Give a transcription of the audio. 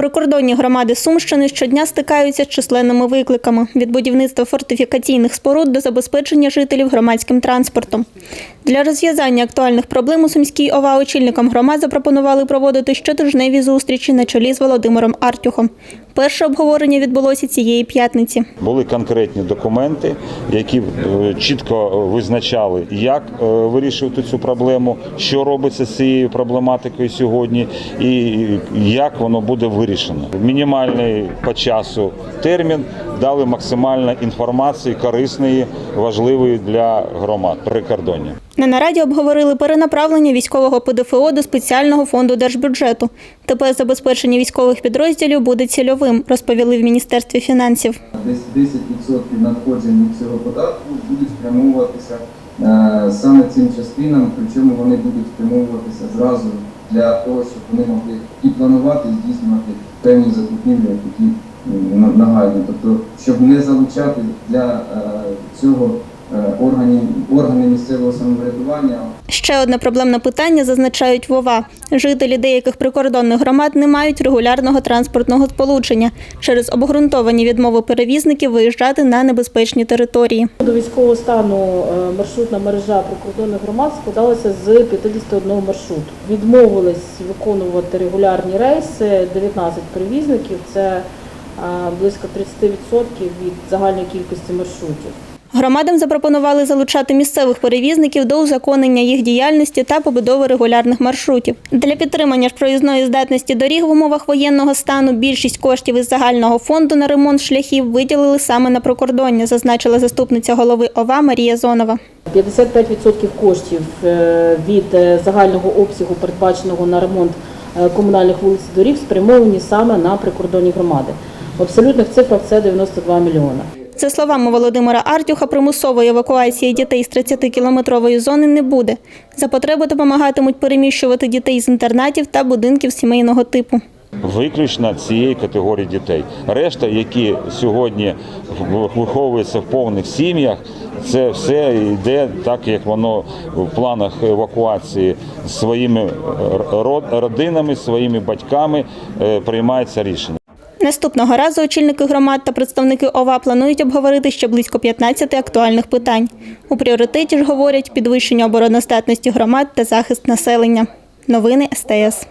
Прикордонні громади Сумщини щодня стикаються з численними викликами від будівництва фортифікаційних споруд до забезпечення жителів громадським транспортом. Для розв'язання актуальних проблем у Сумській ОВА очільникам громад запропонували проводити щотижневі зустрічі на чолі з Володимиром Артюхом. Перше обговорення відбулося цієї п'ятниці. Були конкретні документи, які е, чітко визначали, як е, вирішувати цю проблему, що робиться з цією проблематикою сьогодні, і як воно буде вирішено. Мінімальний по часу термін дали максимально інформації корисної, важливої для громад прикордоння. На нараді обговорили перенаправлення військового ПДФО до спеціального фонду держбюджету. Тепер забезпечення військових підрозділів буде цільовим, розповіли в міністерстві фінансів. Десь 10% надходжень цього податку будуть спрямовуватися е, саме цим частинам, причому вони будуть спрямовуватися зразу для того, щоб вони могли і планувати, і здійснювати певні закупівлі, м, на- нагальні. Тобто, щоб не залучати для е, цього е, органів, органи місцевого самоврядування Ще одне проблемне питання зазначають в ОВА. Жителі деяких прикордонних громад не мають регулярного транспортного сполучення через обґрунтовані відмови перевізників виїжджати на небезпечні території. До військового стану е, маршрутна мережа прикордонних громад складалася з 51 маршруту. Відмовились виконувати регулярні рейси 19 перевізників. Це е, близько 30% від загальної кількості маршрутів. Громадам запропонували залучати місцевих перевізників до узаконення їх діяльності та побудови регулярних маршрутів. Для підтримання ж проїзної здатності доріг в умовах воєнного стану більшість коштів із загального фонду на ремонт шляхів виділили саме на прикордоння, зазначила заступниця голови ОВА Марія Зонова. 55% коштів е, від е, загального обсягу, передбаченого на ремонт е, комунальних вулиць і доріг, спрямовані саме на прикордонні громади. В абсолютних цифрах це 92 мільйони. За словами Володимира Артюха, примусової евакуації дітей з 30-кілометрової зони не буде. За потреби допомагатимуть переміщувати дітей з інтернатів та будинків сімейного типу. Виключно цієї категорії дітей. Решта, які сьогодні виховуються в повних сім'ях, це все йде так, як воно в планах евакуації своїми родинами, своїми батьками е, приймається рішення. Наступного разу очільники громад та представники ОВА планують обговорити ще близько 15 актуальних питань. У пріоритеті ж говорять підвищення обороноздатності громад та захист населення. Новини СТС.